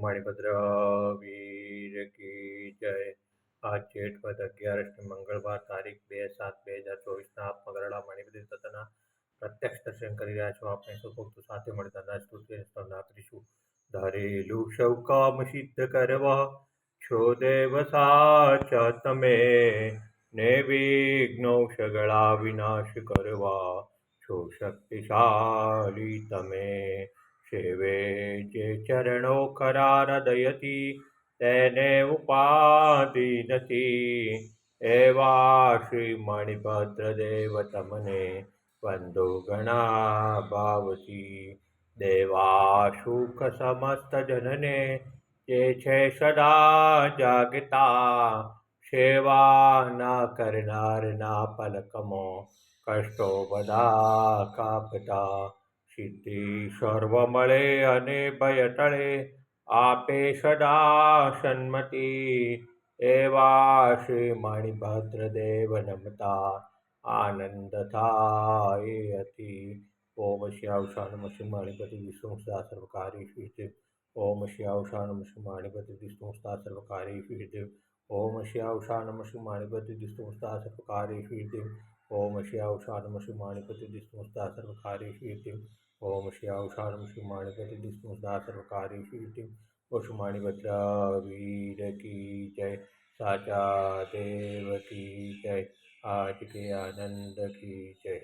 માણીભદ્ર વીર કી જય. આ જેઠ વદ અગિયારસની મંગળવાર તારીખ બે સાત બે હજાર ચોવીસના આપ મગરડા મણિભદ્ર તથાના પ્રત્યક્ષ દર્શન કરી રહ્યા છો. આપણે સુભક્તો સાથે મળી ધનરાજ સ્તુતિ સ્તવના કરીશું ધરેલું સૌ કામ સિદ્ધ કરવા. છો દેવ સાચા તમે ને વિઘ્નો સગળા વિનાશ કરવા. છો શક્તિશાળી તમે સેવે ચરણો ખરા હૃદયથી તેને ઉપાધિ નથી એવા શ્રી મણિભદ્ર દેવ તમને વંદો ઘણા ભાવથી દેવા સુખ સમસ્ત જનને જે છે સદા જાગતા સેવા ના કરનારના પલકમો કષ્ટો બધા કાપતા સિદ્ધિ સર્વ મળે અને ભય ટળે આપે સદા સન્મતિ. એવા શ્રી મણિભદ્ર દેવ નમતા. આનંદ થાય અતિ. ઓમ શ્યાવશાન શ્રી મણિપતિ વિષ્ણુ સર્વકારી શ્રી ઓમ શ્યાવશાન શ્રી મણિપતિ વિષ્ણુ સર્વકારી શ્રી ઓમ શ્યાવશાન શ્રી મણિપતિ વિષ્ણુ સર્વકારી શ્રી ઓમ શ્યાવશાન મસી મણિપતિ વિષ્ણુ સર્વકારી શ્રી ઓમ શ્યાવશાન મસી મણિપતિ વિષ્ણુ સર્વકારી શ્રી ઓમ ભદ્ર વીર કી જય સાચા દેવ કી જય આજ કે આનંદ કી જય